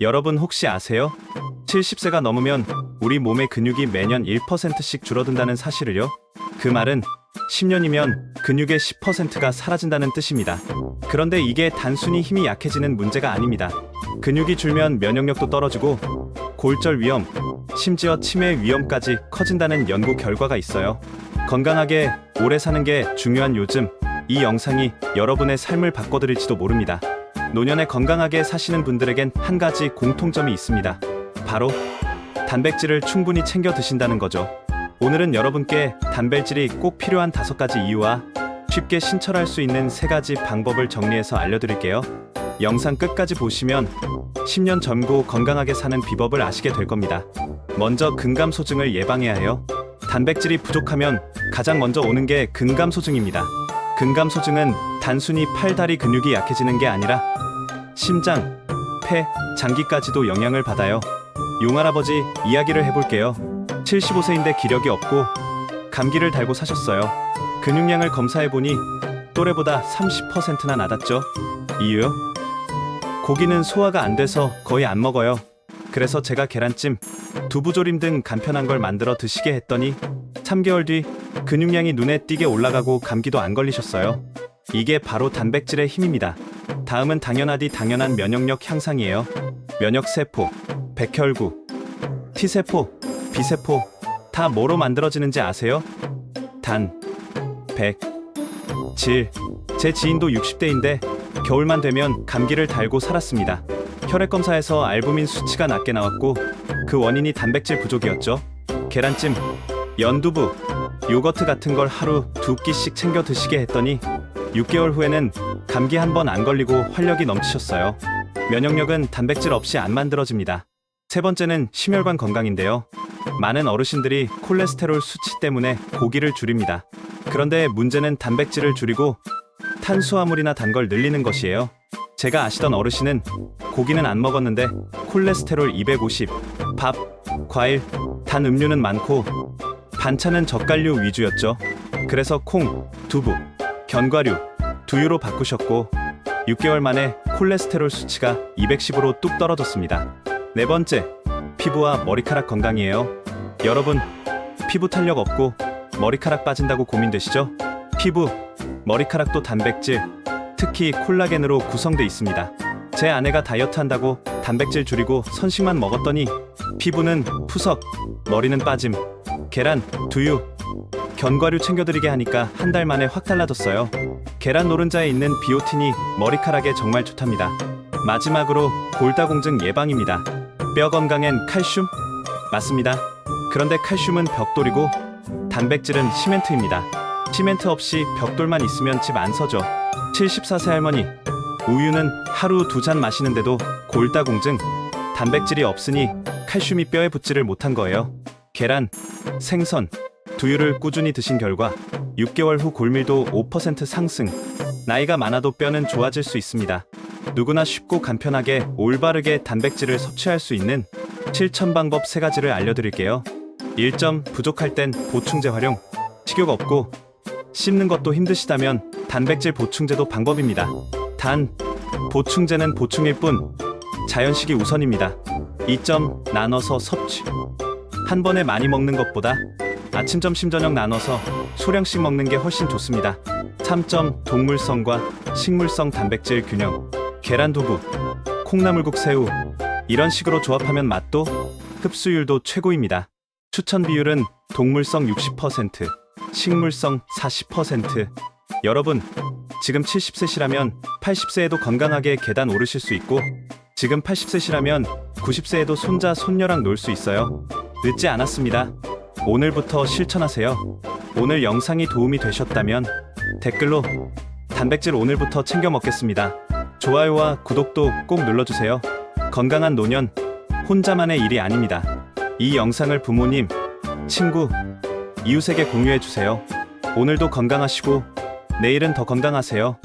여러분 혹시 아세요? 70세가 넘으면 우리 몸의 근육이 매년 1%씩 줄어든다는 사실을요? 그 말은 10년이면 근육의 10%가 사라진다는 뜻입니다. 그런데 이게 단순히 힘이 약해지는 문제가 아닙니다. 근육이 줄면 면역력도 떨어지고 골절 위험, 심지어 치매 위험까지 커진다는 연구 결과가 있어요. 건강하게 오래 사는 게 중요한 요즘 이 영상이 여러분의 삶을 바꿔드릴지도 모릅니다. 노년에 건강하게 사시는 분들에겐 한 가지 공통점이 있습니다. 바로 단백질을 충분히 챙겨 드신다는 거죠. 오늘은 여러분께 단백질이 꼭 필요한 다섯 가지 이유와 쉽게 신철할 수 있는 세 가지 방법을 정리해서 알려드릴게요. 영상 끝까지 보시면 10년 젊고 건강하게 사는 비법을 아시게 될 겁니다. 먼저 근감소증을 예방해야 해요. 단백질이 부족하면 가장 먼저 오는 게 근감소증입니다. 근감소증은 단순히 팔, 다리 근육이 약해지는 게 아니라 심장, 폐, 장기까지도 영향을 받아요. 용할아버지 이야기를 해볼게요. 75세인데 기력이 없고 감기를 달고 사셨어요. 근육량을 검사해보니 또래보다 30%나 낮았죠. 이유요? 고기는 소화가 안 돼서 거의 안 먹어요. 그래서 제가 계란찜, 두부조림 등 간편한 걸 만들어 드시게 했더니 3개월 뒤 근육량이 눈에 띄게 올라가고 감기도 안 걸리셨어요. 이게 바로 단백질의 힘입니다. 다음은 당연하디 당연한 면역력 향상이에요. 면역세포, 백혈구, T세포, B세포 다 뭐로 만들어지는지 아세요? 단, 백, 질. 제 지인도 60대인데 겨울만 되면 감기를 달고 살았습니다. 혈액 검사에서 알부민 수치가 낮게 나왔고 그 원인이 단백질 부족이었죠. 계란찜, 연두부, 요거트 같은 걸 하루 두 끼씩 챙겨 드시게 했더니 6개월 후에는 감기 한 번 안 걸리고 활력이 넘치셨어요. 면역력은 단백질 없이 안 만들어집니다. 세 번째는 심혈관 건강인데요. 많은 어르신들이 콜레스테롤 수치 때문에 고기를 줄입니다. 그런데 문제는 단백질을 줄이고 탄수화물이나 단 걸 늘리는 것이에요. 제가 아시던 어르신은 고기는 안 먹었는데 콜레스테롤 250, 밥, 과일, 단 음료는 많고 반찬은 젓갈류 위주였죠. 그래서 콩, 두부, 견과류, 두유로 바꾸셨고 6개월 만에 콜레스테롤 수치가 210으로 뚝 떨어졌습니다. 네 번째, 피부와 머리카락 건강이에요. 여러분, 피부 탄력 없고 머리카락 빠진다고 고민되시죠? 피부, 머리카락도 단백질, 특히 콜라겐으로 구성돼 있습니다. 제 아내가 다이어트 한다고 단백질 줄이고 선식만 먹었더니 피부는 푸석, 머리는 빠짐, 계란, 두유, 견과류 챙겨드리게 하니까 한 달 만에 확 달라졌어요. 계란 노른자에 있는 비오틴이 머리카락에 정말 좋답니다. 마지막으로 골다공증 예방입니다. 뼈 건강엔 칼슘? 맞습니다. 그런데 칼슘은 벽돌이고 단백질은 시멘트입니다. 시멘트 없이 벽돌만 있으면 집 안 서죠. 74세 할머니. 우유는 하루 두 잔 마시는데도 골다공증. 단백질이 없으니 칼슘이 뼈에 붙지를 못한 거예요. 계란, 생선, 두유를 꾸준히 드신 결과 6개월 후 골밀도 5% 상승. 나이가 많아도 뼈는 좋아질 수 있습니다. 누구나 쉽고 간편하게 올바르게 단백질을 섭취할 수 있는 실천 방법 3가지를 알려드릴게요. 1점 부족할 땐 보충제 활용. 식욕 없고 씹는 것도 힘드시다면 단백질 보충제도 방법입니다. 단, 보충제는 보충일 뿐 자연식이 우선입니다. 2점 나눠서 섭취. 한 번에 많이 먹는 것보다 아침, 점심, 저녁 나눠서 소량씩 먹는 게 훨씬 좋습니다. 3점 동물성과 식물성 단백질 균형. 계란 두부, 콩나물국 새우. 이런 식으로 조합하면 맛도 흡수율도 최고입니다. 추천 비율은 동물성 60%, 식물성 40%. 여러분, 지금 70세시라면 80세에도 건강하게 계단 오르실 수 있고, 지금 80세시라면 90세에도 손자, 손녀랑 놀 수 있어요. 늦지 않았습니다. 오늘부터 실천하세요. 오늘 영상이 도움이 되셨다면 댓글로 단백질 오늘부터 챙겨 먹겠습니다. 좋아요와 구독도 꼭 눌러주세요. 건강한 노년, 혼자만의 일이 아닙니다. 이 영상을 부모님, 친구, 이웃에게 공유해주세요. 오늘도 건강하시고, 내일은 더 건강하세요.